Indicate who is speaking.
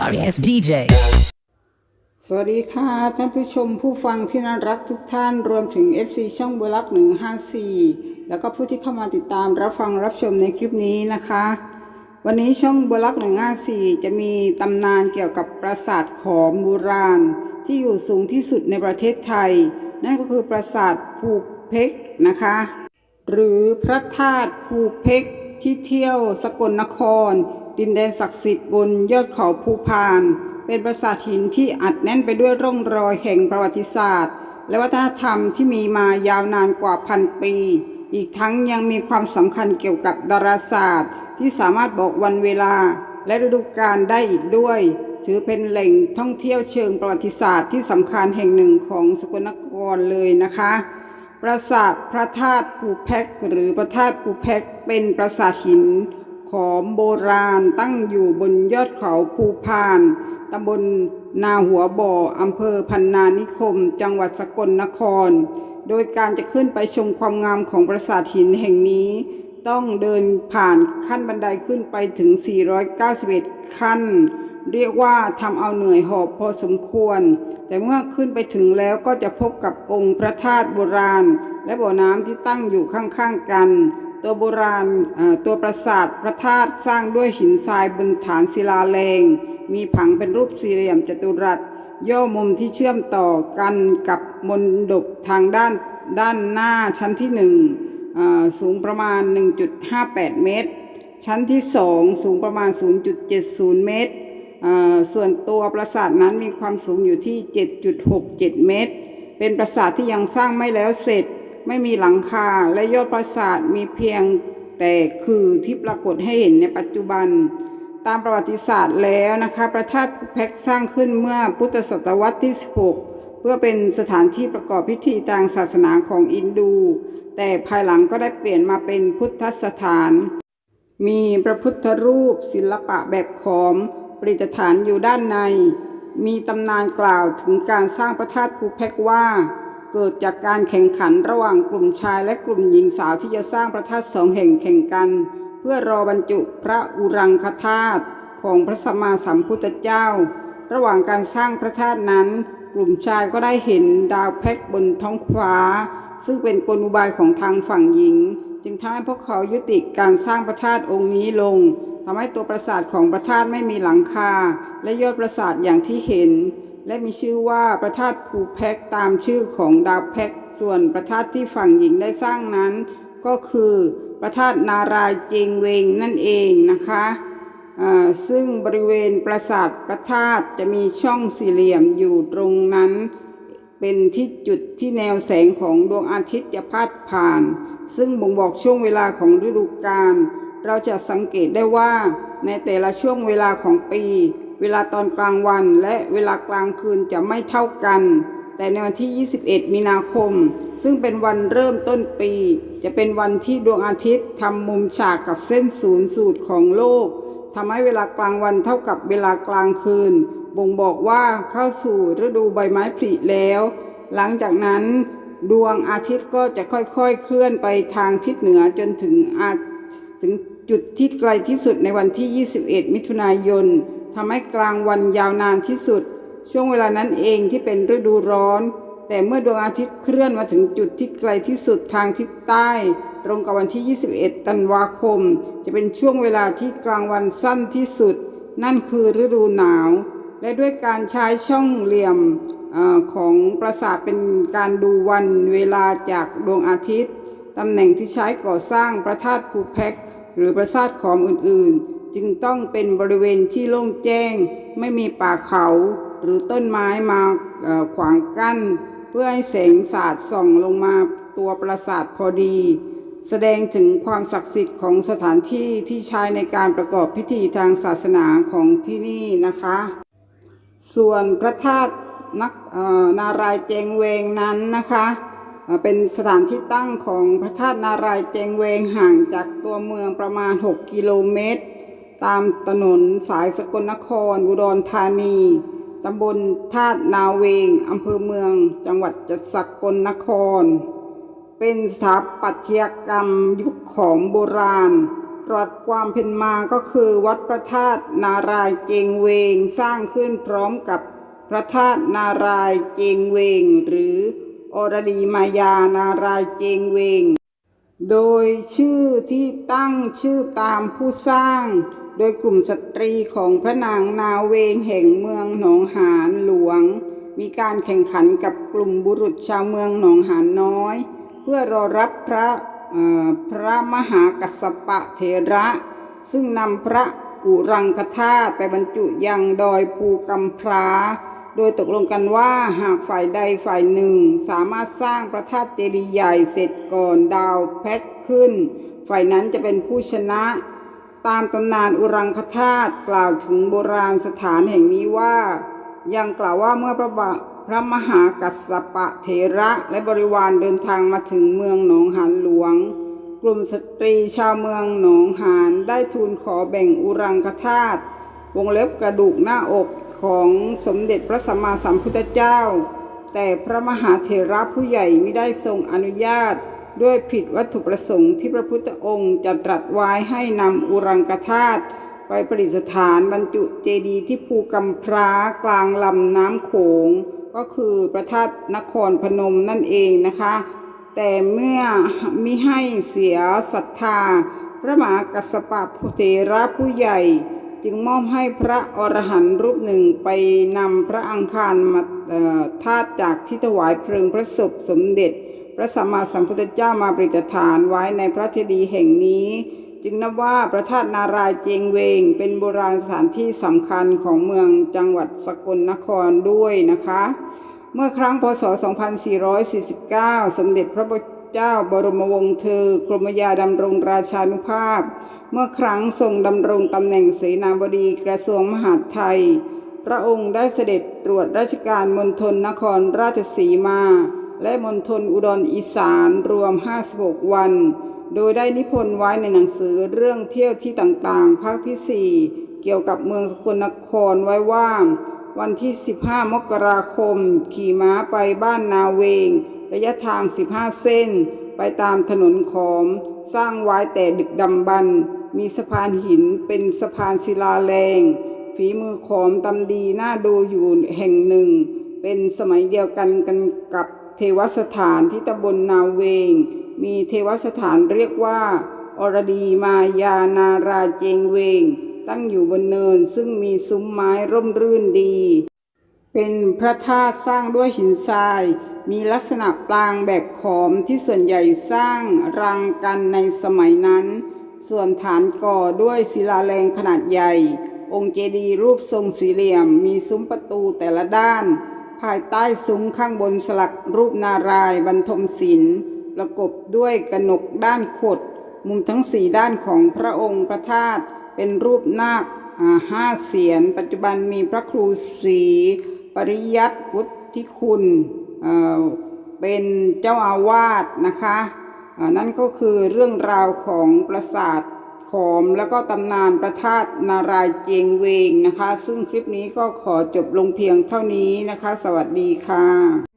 Speaker 1: sorry ass DJ.
Speaker 2: สวัสดีค่ะ ท่านผู้ชมผู้ฟังที่น่ารักทุกท่านรวมถึง FC ช่องบลัก154แล้วก็ผู้ที่เข้ามาติดตามรับฟังรับชมในคลิปนี้นะคะ วันนี้ช่องบลัก154จะมีตำนานเกี่ยวกับปราสาทขอมโบราณ ที่อยู่สูงที่สุดในประเทศไทย นั่นก็คือปราสาทภูเพกนะคะ หรือพระธาตุภูเพกที่เที่ยวสกลนคร ดินแดนศักดิ์สิทธิ์บนยอดเขาภูพาน เป็นปราสาทหินที่อัดแน่นไปด้วยร่องรอยแห่งประวัติศาสตร์ และวัฒนธรรมที่มีมายาวนานกว่าพันปี อีกทั้งยังมีความสำคัญเกี่ยวกับดาราศาสตร์ ที่สามารถบอกวันเวลา และฤดูกาลได้อีกด้วย ถือเป็นแหล่งท่องเที่ยวเชิงประวัติศาสตร์ที่สำคัญแห่งหนึ่งของสกลนครเลยนะคะปราสาทพระธาตุภูแพกหรือพระธาตุภูแพกเป็นปราสาทหิน ขอมโบราณตั้งอยู่บนยอดเขาภูพานตำบลนาหัวบ่ออำเภอพันนานิคม จังหวัดสกลนคร โดยการจะขึ้นไปชมความงามของปราสาทหินแห่งนี้ ต้องเดินผ่านขั้นบันไดขึ้นไปถึง 491 ขั้น เรียกว่าทำเอาเหนื่อยหอบพอสมควร แต่เมื่อขึ้นไปถึงแล้วก็จะพบกับองค์พระธาตุโบราณ และบ่อน้ำที่ตั้งอยู่ข้างๆกัน ตัวโบราณตัวปราสาทพระธาตุสร้างด้วยหินทรายบนฐานศิลาแรง มีผังเป็นรูปสี่เหลี่ยมจัตุรัส ย่อมุมที่เชื่อมต่อกันกับมนดบทางด้านด้านหน้าชั้นที่หนึ่งสูงประมาณ 1.58 เมตร ชั้นที่2สูงประมาณ 0.70 เมตร ส่วนตัวปราสาทนั้นมีความสูงอยู่ที่ 7.67 เมตร เป็นปราสาทที่ยังสร้างไม่แล้วเสร็จ ไม่มีหลังคาและยอดปราสาทมีเพียงแต่คือที่ปรากฏให้เห็นในปัจจุบัน ตามประวัติศาสตร์แล้วนะคะพระธาตุภูแพกสร้างขึ้นเมื่อพุทธศตวรรษที่ 16 เพื่อเป็นสถานที่ประกอบพิธีทางศาสนาของอินดู แต่ภายหลังก็ได้เปลี่ยนมาเป็นพุทธสถาน มีพระพุทธรูปศิลปะแบบขอมประดิษฐานอยู่ด้านใน มีตำนานกล่าวถึงการสร้างพระธาตุภูแพกว่า เกิดจากการแข่งขันระหว่างกลุ่มชายและกลุ่มหญิงสาวที่จะสร้างพระธาตุสองแห่งแข่งกัน เพื่อรอบรรจุพระอุรังคธาตุของพระสัมมาสัมพุทธเจ้า ระหว่างการสร้างพระธาตุนั้น กลุ่มชายก็ได้เห็นดาวแพกบนท้องฟ้า ซึ่งเป็นกลอุบายของทางฝั่งหญิง จึงทำให้พวกเขายุติการสร้างพระธาตุองค์นี้ลงทำให้ตัวปราสาทของพระธาตุไม่มีหลังคา และยอดปราสาทอย่างที่เห็น และมีชื่อว่าพระธาตุภูแพกตามชื่อของดาวแพกส่วนพระธาตุที่ฝั่งหญิงได้สร้างนั้น ก็คือพระธาตุนารายเจงเวงนั่นเองนะคะอ่าซึ่งบริเวณปราสาทพระธาตุจะมีช่องสี่เหลี่ยมอยู่ตรงนั้น เป็นที่จุดที่แนวแสงของดวงอาทิตย์จะพาดผ่าน ซึ่งบ่งบอกช่วงเวลาของฤดูกาลเราจะสังเกตได้ว่าในแต่ละช่วงเวลาของปี เวลาตอนกลางวันและเวลากลางคืนจะไม่เท่ากัน แต่ในวันที่ 21 มีนาคม ซึ่งเป็นวันเริ่มต้นปี จะเป็นวันที่ดวงอาทิตย์ทำมุมฉากกับเส้นศูนย์สูตรของโลกทำให้เวลากลางวันเท่ากับเวลากลางคืน บ่งบอกว่าเข้าสู่ฤดูใบไม้ผลิแล้ว หลังจากนั้น ดวงอาทิตย์ก็จะค่อยๆ เคลื่อนไปทางทิศเหนือจนถึงอาถึงจุดที่ไกลที่สุดในวันที่ 21 มิถุนายน ทำให้กลางวันยาวนานที่สุด ช่วงเวลานั้นเองที่เป็นฤดูร้อน แต่เมื่อดวงอาทิตย์เคลื่อนมาถึงจุดที่ไกลที่สุดทางทิศใต้ ตรงกับวันที่ 21 ธันวาคม จะเป็นช่วงเวลาที่กลางวันสั้นที่สุด นั่นคือฤดูหนาว และด้วยการใช้ช่องเหลี่ยมอของปราสาทเป็นการดูวันเวลาจากดวงอาทิตย์ตำแหน่งที่ใช้ก่อสร้างพระธาตุภูแพกหรือปราสาทขอมอื่นๆ จึงต้องเป็นบริเวณที่โล่งแจ้ง ไม่มีป่าเขาหรือต้นไม้มาขวางกั้น เพื่อให้แสงสาดส่องลงมาตัวปราสาทพอดี แสดงถึงความศักดิ์สิทธิ์ของสถานที่ที่ใช้ในการประกอบพิธีทางศาสนาของที่นี่นะคะ ส่วนพระธาตุนักนารายเจงเวงนั้นนะคะเป็นสถานที่ตั้งของพระธาตุนารายเจงเวงห่างจากตัวเมืองประมาณ 6 กิโลเมตร ตามถนนสายสกลนคร อุดรธานี ตำบลธาตุนาเวง อำเภอเมือง จังหวัดจัสกลนคร เป็นสถาปัตยกรรมยุคของโบราณประวัติความเป็นมาก็คือวัดพระธาตุนารายเจงเวงสร้างขึ้นพร้อมกับพระธาตุนารายเจงเวง หรืออรดีมายานารายเจงเวง โดยชื่อที่ตั้งชื่อตามผู้สร้าง โดยกลุ่มสตรีของพระนางนาเวงแห่งเมืองหนองหานหลวง มีการแข่งขันกับกลุ่มบุรุษชาวเมืองหนองหานน้อย เพื่อรอรับพระพระมหากัสปะเถระ ซึ่งนำพระอุรังคธาตุไปบรรจุยังดอยภูกำพร้า โดยตกลงกันว่าหากฝ่ายใดฝ่ายหนึ่ง สามารถสร้างพระธาตุเจดีย์ใหญ่เสร็จก่อนดาวแพ็คขึ้น ฝ่ายนั้นจะเป็นผู้ชนะ ตามตำนานอุรังคธาตุกล่าวถึงโบราณสถานแห่งนี้ว่า ยังกล่าวว่าเมื่อพระบาพระมหากัสสปะเถระและบริวารเดินทางมาถึงเมืองหนองหานหลวง กลุ่มสตรีชาวเมืองหนองหานได้ทูลขอแบ่งอุรังคธาตุวงเล็บกระดูกหน้าอกของสมเด็จพระสัมมาสัมพุทธเจ้า แต่พระมหาเถระผู้ใหญ่ไม่ได้ทรงอนุญาต ด้วยผิดวัตถุประสงค์ที่พระพุทธองค์จะตรัสไว้ให้นำอุรังคธาตุไปประดิษฐานบรรจุเจดีย์ที่ภูกำพร้ากลางลำน้ำโขง ก็คือพระธาตุนครพนมนั่นเองนะคะ แต่เมื่อมิให้เสียศรัทธา พระมหากัสสปะเถระผู้ใหญ่ จึงมอบให้พระอรหันต์รูปหนึ่งไปนำพระอังคารมาธาตุจากที่ถวายเพลิงพระศพสมเด็จ ระสัมมาสัมพุทธเจ้ามาประดิษฐานไว้ในพระเจดีย์แห่งนี้ จึงนับว่าพระธาตุนารายณ์เจงเวง เป็นโบราณสถานที่สำคัญของเมืองจังหวัดสกลนครด้วยนะคะ เมื่อครั้งพศ 2449 สมเด็จพระเจ้าบรมวงศ์เธอกรมยาดำรงราชานุภาพ เมื่อครั้งทรงดำรงตำแหน่งเสนาบดีกระทรวงมหาดไทย พระองค์ได้เสด็จตรวจราชการมณฑลนครราชสีมา และมณฑลอุดรอีสานรวม 56 วัน โดยได้นิพนธ์ไว้ในหนังสือเรื่องเที่ยวที่ต่างๆ ภาคที่ 4 เกี่ยวกับเมืองสกลนครไว้ว่า วันที่ 15 มกราคม ขี่ม้าไปบ้านนาเวง ระยะทาง 15 เส้น ไปตามถนนขอม สร้างไว้แต่ดึกดำบรรมีสะพานหินเป็นสะพานศิลาแรง ฝีมือขอมตำดีน่าดูอยู่แห่งหนึ่ง เป็นสมัยเดียวกันกันกับ เทวสถานที่ตำบลนาเวง มีเทวสถานเรียกว่า อรดีมายานาราเจงเวง ตั้งอยู่บนเนินซึ่งมีซุ้มไม้ร่มรื่นดี เป็นพระธาตุสร้างด้วยหินทราย มีลักษณะปรางแบบขอมที่ส่วนใหญ่สร้างรังกันในสมัยนั้น ส่วนฐานก่อด้วยศิลาแรงขนาดใหญ่ องค์เจดีย์รูปทรงสี่เหลี่ยม มีซุ้มประตูแต่ละด้าน ภายใต้ซุ้มข้างบนสลักรูปนารายบรรทมศิลป์ประกบด้วยกนกด้านขด มุมทั้งสี่ด้านของพระองค์พระธาตุเป็นรูปนาคห้าเสียน ปัจจุบันมีพระครูศรีปริยัติวุฒิคุณเเป็นเจ้าอาวาสนะคะ นั่นก็คือเรื่องราวของปราสาท ขอมแล้วก็ตำนานประธาตนารายณ์เจงเวงนะคะ ซึ่งคลิปนี้ก็ขอจบลงเพียงเท่านี้นะคะ สวัสดีค่ะ